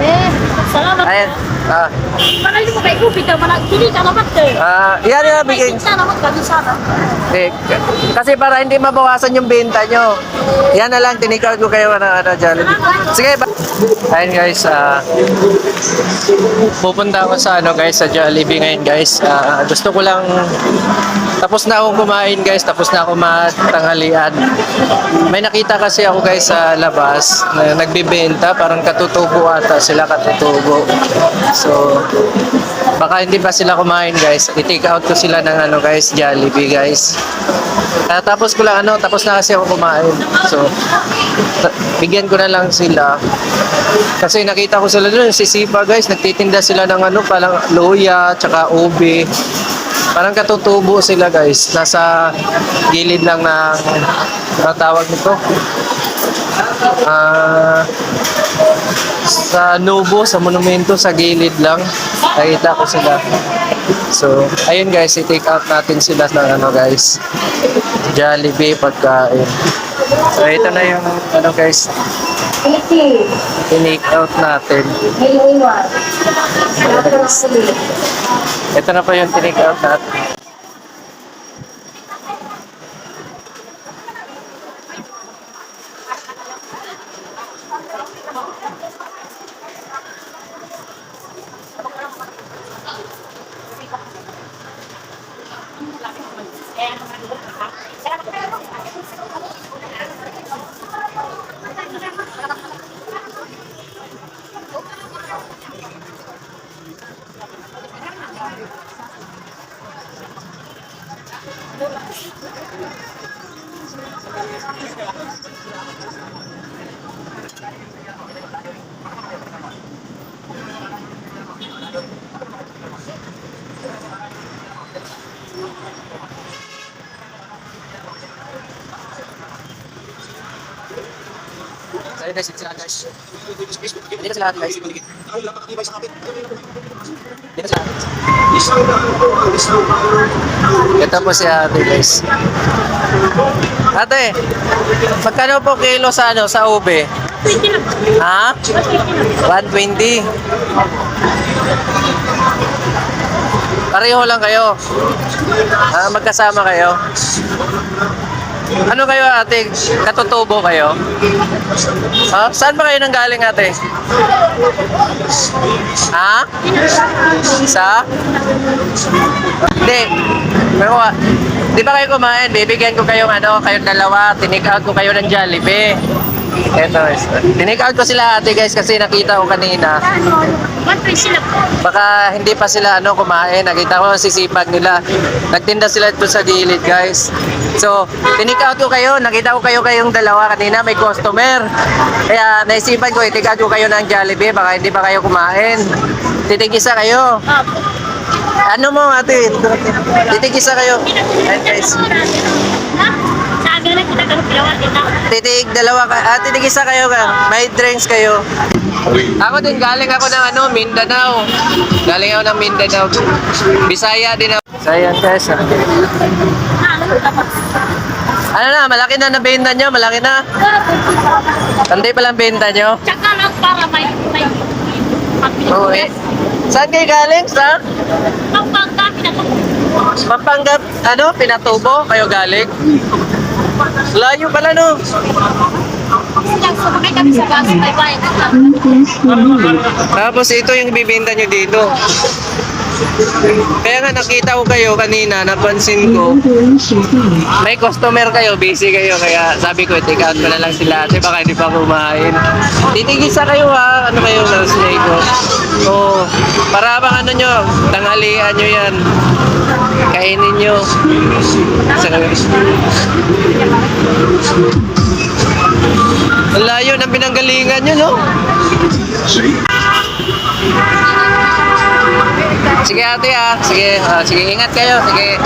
Eh, Ayan. Ah, hindi mo kay Ubi ka, malang hindi ka naman eh. ah, yan May bigay. kita naman kami sana. Eh, k- kasi para hindi mabawasan yung benta nyo. Yan na lang, tinikal ko kayo ng ano, Jollibee. Sige, ba- Ayun guys, ah, pupunta ako sa ano guys, sa Jollibee ngayon guys. Ah, gusto ko lang, tapos na akong kumain guys, tapos na ako matanghalian. May nakita kasi ako guys sa labas na nagbibenta, parang katutubo ata sila katutubo. So, baka hindi pa sila kumain guys. I-take out ko sila ng ano guys, Jollibee guys. Ah, tapos ko lang ano, tapos na kasi ako kumain. So, bigyan ko na lang sila. Kasi nakita ko sila doon, si Sipa guys, nagtitinda sila ng ano, parang loya, tsaka ube. Parang katutubo sila guys. Nasa gilid lang ng, ano tawag nito? Ah, sa Nubo, sa monumento, sa gilid lang. Nakita ko sila. So, ayun guys, i-take out natin sila ng ano guys. Jollibee pagkain. So, ito na yung ano guys, tinake out natin. Ito na pa yung tinake out natin. Saya dah sini ada. Ini dah sini ada. Ayun guys, sila guys. Dito sila guys. Dito sila Ito po si ate guys. Ate, magkano po kilo sa ano, sa ube? Pwede lang. Ha? Pwede lang. 120. Pareho lang kayo. Ah, magkasama kayo. Ano kayo ate? Katutubo kayo? Ha? Saan ba kayo nang galing ate? Ha? Sa? Hindi. Pero, di ba kayo kumain? Bibigyan ko kayong ano, kayong dalawa. Tinik out ko kayo ng Jollibee. Eto, tinik out ko sila ate guys kasi nakita ko kanina. Baka hindi pa sila ano kumain. Nakita ko ang sisipag nila. Nagtinda sila doon sa gilid, guys. So, tinik out ko kayo. Nakita ko kayo kayong dalawa kanina. May customer. Kaya naisipan ko, itik out ko kayo ng Jollibee. Baka hindi pa kayo kumain. Titigisa kayo. Ano mo, ate? Titigisa kayo. Ayun, guys. Titig, dalawa ka. Ah, titigisa kayo ka. May drinks kayo. Ako din, galing ako ng ano, Mindanao. Galing ako ng Mindanao. Bisaya din ako. Bisaya, guys. Ano na, malaki na nabenta nyo, malaki na. Tandi pa lang benta nyo. Tsaka lang para may may Oo eh. Saan kayo galing? Pagkami na to. Pampanga, ano, Pinatubo? Kayo galing? Layo pala no. Tapos ito yung bibenta nyo dito. Kaya nga nakita ko kayo kanina, napansin ko, may customer kayo, busy kayo, kaya sabi ko, take out ko na lang sila ate, baka hindi pa kumain. Titigisa kayo ha, ano kayo na snake ko. Oo, para bang ano nyo, tanghalian nyo yan. Kainin nyo. Sa Ang layo ng pinanggalingan nyo, no? sige ate ah. Sige, ah, sige ingat kayo. Sige.